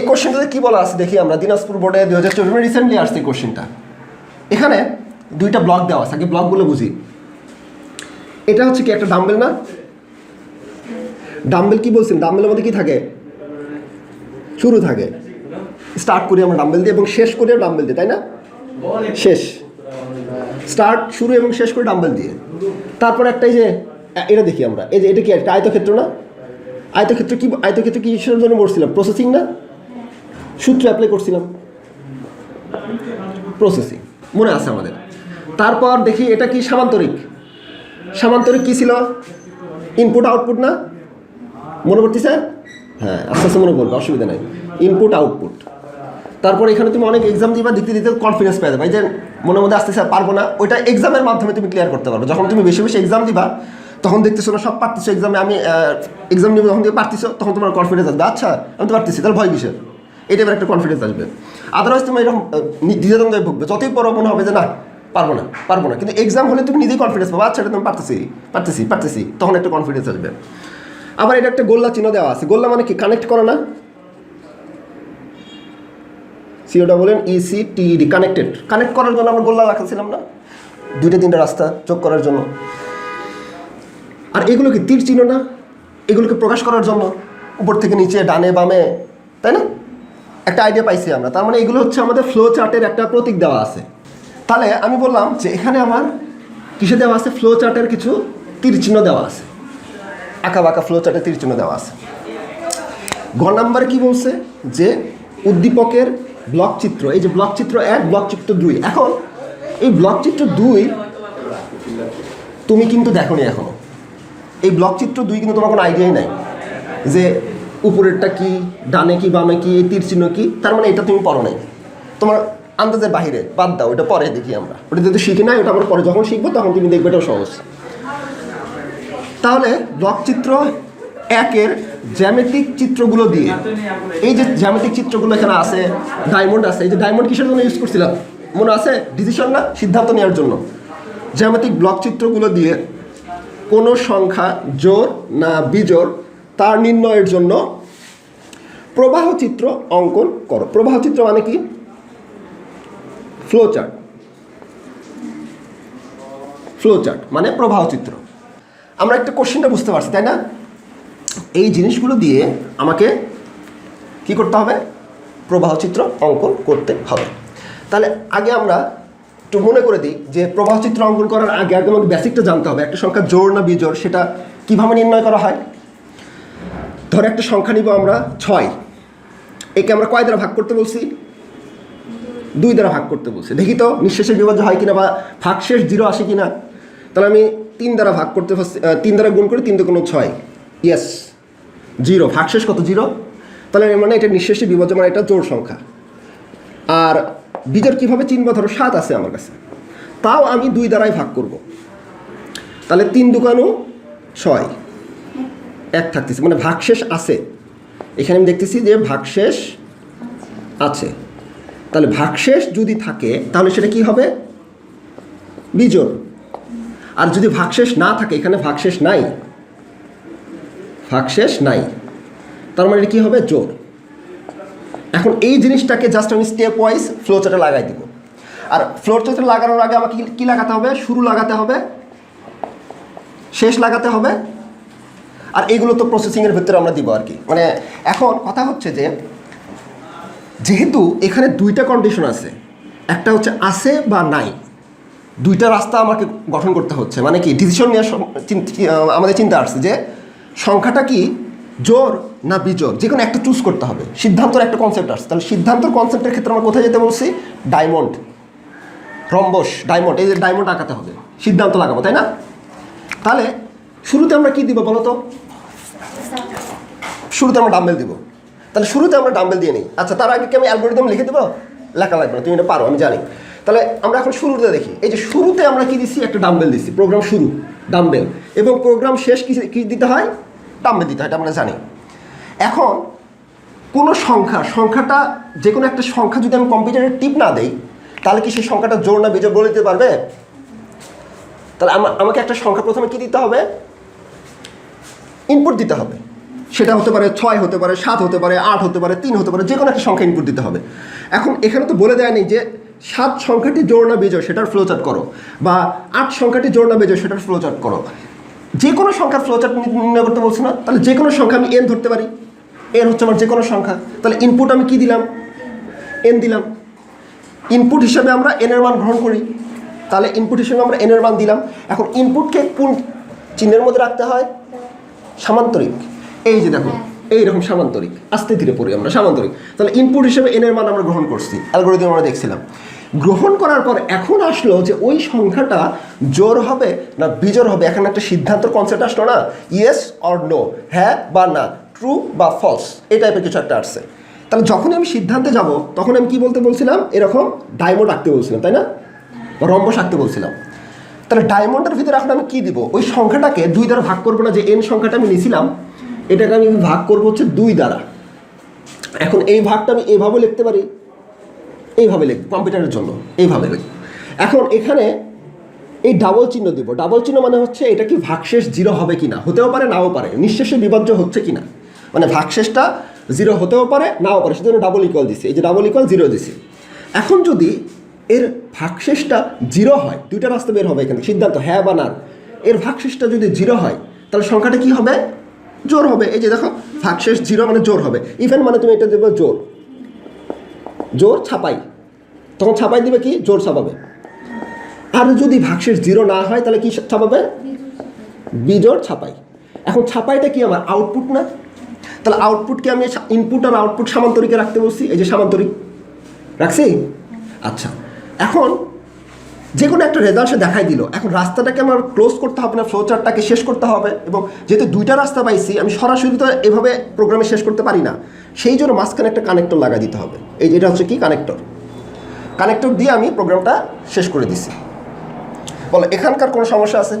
এই কোশ্চেনটাতে কী বলা আছে দেখি আমরা? দিনাজপুর বোর্ডে দু হাজার চব্বিশ রিসেন্টলি আসছে কোশ্চেনটা। এখানে দুইটা ব্লক দেওয়া আছে, আগে ব্লকগুলো বুঝি। এটা হচ্ছে কি একটা ডাম্বেল না? ডাম্বেল কি বলছেন? ডাম্বেলের মধ্যে কি থাকে? শুরু থাকে। স্টার্ট করি আমরা ডাম্বেল দিয়ে এবং শেষ করি ডাম্বেল দিয়ে, তাই না? শেষ। স্টার্ট শুরু এবং শেষ করে ডাম্বেল দিয়ে। তারপর একটা এই যে, এটা দেখি আমরা। এই যে, এটা কি একটা আয়তক্ষেত্র না? আয়তক্ষেত্র কি আয়তক্ষেত্র কি জন্য পড়ছিলাম? প্রসেসিং না? সূত্র অ্যাপ্লাই করছিলাম। প্রসেসিং মনে আছে আমাদের। তারপর দেখি এটা কি সামান্তরিক? সামান্তরিক কি ছিল? ইনপুট আউটপুট না? মনে করতেছে হ্যাঁ আস্তে আস্তে মনে করবে অসুবিধা নাই। ইনপুট আউটপুট তারপর এখানে তুমি অনেক এক্সাম দিবা, দিতে দিতে কনফিডেন্স পেয়ে যাবে। যে মনের মধ্যে আসতে পারব না, ওইটা এক্সামের মাধ্যমে তুমি ক্লিয়ার করতে পারবে। যখন তুমি বেশি বেশি এক্সাম দিবা, তখন দেখতেছো না, সব পারতেছো এক্সামে আমি এক্সাম নিবো, যখন তুমি পারতেছো, তখন তোমার কনফিডেন্স আসবে। আচ্ছা আমি তো পারতেছি, তাহলে ভয় কিসের? এই টাইপের একটা কনফিডেন্স আসবে। আদারওয়াইজ তুমি এরকম দ্বিধাদ্বন্দ্বে ভুগবে। যতই পড়ো মনে হবে যে না, পারব না পারব না। কিন্তু এক্সাম হলে তুমি নিজেই কনফিডেন্স পাবো। আচ্ছা এটা তুমি পারতেছি পারতেছি পারতেছি। তখন একটা কনফিডেন্স আসবে। আবার এটা একটা গোল্লা চিহ্ন দেওয়া আছে। গোল্লা মানে কি? কানেক্ট করা না। সিওটা বলেন E EC TD connected connect করার জন্য আমরা গোল্লা রাখাছিলাম না? দুইটা তিনটা রাস্তা যোগ করার জন্য। আর এগুলো কি তীর চিহ্ন না? এগুলোকে প্রকাশ করার জন্য উপর থেকে নিচে, ডানে, বামে, তাই না? একটা আইডিয়া পাইছি আমরা। তার মানে এগুলো হচ্ছে আমাদের ফ্লো চার্টের একটা প্রতীক দেওয়া আছে। তাহলে আমি বললাম যে এখানে আমার কিসে দেওয়া আছে? ফ্লো চার্টের কিছু তীর চিহ্ন দেওয়া আছে। আঁকা বাঁকা ফ্লো চার্টে তীর চিহ্ন দেওয়া আছে। গ নাম্বার কি বলছে? যে উদ্দীপকের ব্লক চিত্র, এই যে ব্লক চিত্র এক ব্লক চিত্র দুই। এখন এই ব্লক চিত্র দুই তুমি কিন্তু দেখোনি এখনও। এই ব্লক চিত্র দুই কিন্তু তোমার কোনো আইডিয়াই নাই। যে উপরেরটা কি, ডানে কি, বামে কি, এই তীর চিহ্ন কি, তার মানে এটা তুমি পড়ো নাই। তোমার আন্দাজের বাহিরে বাদ দাও ওটা পরে দেখি আমরা। ওটা যদি শিখি নাই, ওটা আমরা পরে যখন শিখব তখন তুমি দেখবে এটাও সহজ। তাহলে ব্লক চিত্র একের জ্যামেটিক চিত্রগুলো দিয়ে, এই যে জ্যামেটিক চিত্রগুলো এখানে আছে ডায়মন্ড আছে, এই যে ডায়মন্ড কিসের জন্য ইউজ করছিলাম? মনে আছে? ডিসিশন না? সিদ্ধান্ত নেওয়ার জন্য। জ্যামেটিক ব্লক চিত্রগুলো দিয়ে কোনো সংখ্যা জোর না বিজোড় তার নির্ণয়ের জন্য প্রবাহ চিত্র অঙ্কন করো। প্রবাহ চিত্র মানে কি? ফ্লো চার্ট ফ্লো চার্ট মানে প্রবাহ চিত্র আমরা একটা কোশ্চেনটা বুঝতে পারছি, তাই না? এই জিনিসগুলো দিয়ে আমাকে কি করতে হবে? প্রবাহ চিত্র অঙ্কন করতে হবে। তাহলে আগে আমরা একটু মনে করে দিই যে প্রবাহ চিত্র অঙ্কন করার আগে আগে আমাকে বেসিকটা জানতে হবে। একটা সংখ্যা জোড় না বিজোড়, সেটা কীভাবে নির্ণয় করা হয়? ধরে একটা সংখ্যা নিব আমরা ছয়। একে আমরা কয় দ্বারা ভাগ করতে বলছি? দুই দ্বারা ভাগ করতে বলছি। দেখি তো, নিঃশেষের বিভাজ্য হয় কিনা বা ভাগশেষ জিরো আসে কিনা? তাহলে আমি তিন দ্বারা ভাগ করতে তিন দ্বারা গুণ করি, তিন তো কোনো ছয়। ইয়েস জিরো ভাগশেষ কত জিরো তাহলে মানে এটা নিঃশেষে বিভাজ্য মানে এটা জোর সংখ্যা। আর বিজোড় কীভাবে চিনব? ধরো সাত আছে আমার কাছে। তাও আমি দুই দ্বারাই ভাগ করব। তাহলে তিন দোকানও ছয়। এক থাকতেছে মানে ভাগশেষ আছে। এখানে আমি দেখতেছি যে ভাগশেষ আছে। তাহলে ভাগশেষ যদি থাকে, তাহলে সেটা কি হবে? বিজোড়। আর যদি ভাগশেষ না থাকে, এখানে ভাগশেষ নাই। ভাগশেষ নাই। তার মানে এটা কী হবে? জোর এখন এই জিনিসটাকে জাস্ট আমি স্টেপ ওয়াইজ ফ্লো চার্টে লাগাই দিব। আর ফ্লো চার্টে লাগানোর আগে আমাকে কি লাগাতে হবে? শুরু লাগাতে হবে। শেষ লাগাতে হবে। আর এইগুলো তো প্রসেসিংয়ের ভিতরে আমরা দিব আর কি। মানে এখন কথা হচ্ছে যে, যেহেতু এখানে দুইটা কন্ডিশন আছে, একটা হচ্ছে আছে বা নাই, দুইটা রাস্তা আমাকে গঠন করতে হচ্ছে। মানে কি ডিসিশন নেওয়ার আমাদের চিন্তা আসছে যে, সংখ্যাটা কি জোর না বিজোর? যে কোনো একটা চুজ করতে হবে। সিদ্ধান্তর একটা কনসেপ্ট আসছে। তাহলে সিদ্ধান্তর কনসেপ্টের ক্ষেত্রে আমরা কোথায় যেতে বলছি? ডায়মন্ড রম্বস ডায়মন্ড এই যে ডায়মন্ড আঁকাতে হবে। সিদ্ধান্ত লাগাবো, তাই না? তাহলে শুরুতে আমরা কি দিব বলো তো? শুরুতে আমরা ডাম্বেল দিব। তাহলে শুরুতে আমরা ডাম্বেল দিয়ে নিই। আচ্ছা তার আগে কি আমি অ্যালগোরিদম লিখে দেবো? লেখা লাগবে না, তুমি এটা পারো, আমি জানি। তাহলে আমরা এখন শুরুতে দেখি। এই যে শুরুতে আমরা কি দিচ্ছি একটা ডাম্বেল দিচ্ছি প্রোগ্রাম শুরু ডাম্বেল এবং প্রোগ্রাম শেষ কি কি দিতে হয়? ডাম্বেল দিতে হয়, এটা আমরা জানি। এখন কোনো সংখ্যা, সংখ্যাটা যে কোনো একটা সংখ্যা যদি আমি কম্পিউটারে টিপ না দেই, তাহলে কি সেই সংখ্যাটা জোর না বিজোড় বলে দিতে পারবে? তাহলে আমা- আমাকে একটা সংখ্যা প্রথমে কি দিতে হবে? ইনপুট দিতে হবে। সেটা হতে পারে ছয় হতে পারে, সাত হতে পারে, আট হতে পারে, তিন হতে পারে যে কোনো একটা সংখ্যা ইনপুট দিতে হবে। এখন এখানে তো বলে দেয়নি যে সাত সংখ্যাটি জোড় না বিজয় সেটার ফ্লোচার্ট করো বা আট সংখ্যাটি জোড় না বিজয় সেটার ফ্লোচার্ট করো। যে কোনো সংখ্যার ফ্লোচার্ট নির্ণয় করতে বলছে না, তাহলে যে কোনো সংখ্যা আমি এন ধরতে পারি। এন হচ্ছে আমার যে কোনো সংখ্যা, তাহলে ইনপুট আমি কি দিলাম? এন দিলাম। ইনপুট হিসাবে আমরা এন এর মান গ্রহণ করি, তাহলে ইনপুট হিসেবে আমরা এন এর মান দিলাম। এখন ইনপুটকে কোন চিহ্নের মধ্যে রাখতে হয়? সামান্তরিক। এই যে দেখো এইরকম সামান্তরিক। আস্তে ধীরে পড়ি আমরা সামান্তরিক। তাহলে ইনপুট হিসেবে এন এর মান আমরা গ্রহণ করছি। অ্যালগোরিদম আমরা দেখছিলাম। গ্রহণ করার পর এখন আসলো যে ওই সংখ্যাটা জোর হবে না বিজোর হবে? এখন একটা সিদ্ধান্ত কনসেপ্ট আসলো না? ইয়েস অর নো হ্যাঁ বা না? ট্রু বা ফলস এই টাইপের কিছু একটা আসছে। তাহলে যখনই আমি সিদ্ধান্তে যাব তখন আমি কি বলতে বলছিলাম? এরকম ডায়মন্ড আঁকতে বলছিলাম তাই না? বা রম্বস আঁকতে বলছিলাম। তাহলে ডায়মন্ডের ভিতরে এখন আমি কী দিব? ওই সংখ্যাটাকে দুই দ্বারা ভাগ করব না, যে এন সংখ্যাটা আমি নিয়েছিলাম এটাকে আমি ভাগ করব হচ্ছে দুই দ্বারা। এখন এই ভাগটা আমি এইভাবে লিখতে পারি, এইভাবে লিখ কম্পিউটারের জন্য, এইভাবে। লিখ এখন এখানে এই ডাবল চিহ্ন দিব। ডাবল চিহ্ন মানে হচ্ছে এটা কি ভাগশেষ জিরো হবে কি না হতেও পারে, নাও পারে। নিঃশেষে বিভাজ্য হচ্ছে কি না মানে ভাগশেষটা জিরো হতেও পারে, নাও পারে। সেজন্য ডাবল ইকুয়াল দিছে। এই যে ডাবল ইকুয়াল জিরো দিছি। এখন যদি এর ভাগশেষটা জিরো হয়। দুইটা রাস্তা বের হবে এখানে। সিদ্ধান্ত হ্যাঁ বা না। এর ভাগশেষটা যদি জিরো হয়, তাহলে সংখ্যাটা কি হবে? জোর হবে। এই যে দেখো, ভাগশেষ জিরো মানে জোর হবে। ইভেন মানে তুমি এটা দেবে জোর। জোর ছাপাই। তখন ছাপাই দিবে কি? জোর ছাপাবে। আর যদি ভাগশেষ জিরো না হয়, তাহলে কি ছাপাবে? বিজোর ছাপাই। এখন ছাপাইটা কি আমার? আউটপুট না? তাহলে আউটপুটকে আমি ইনপুট আর আউটপুট সামান্তরিকে রাখতে বলছি। এই যে সামান্তরিক। রাখছি? আচ্ছা। এখন যে কোনো একটা রেজাল্ট সে দেখাই দিল। এখন রাস্তাটাকে আমার ক্লোজ করতে হবে না ফ্লোচারটাকে শেষ করতে হবে এবং যেহেতু দুইটা রাস্তা পাইছি, আমি সরাসরি তো এভাবে প্রোগ্রামে শেষ করতে পারি না। সেই জন্য মাঝখানে একটা কানেক্টর লাগাই দিতে হবে। এই যেটা হচ্ছে কি কানেক্টর কানেক্টর দিয়ে আমি প্রোগ্রামটা শেষ করে দিছি। বলো, এখানকার কোনো সমস্যা আছে?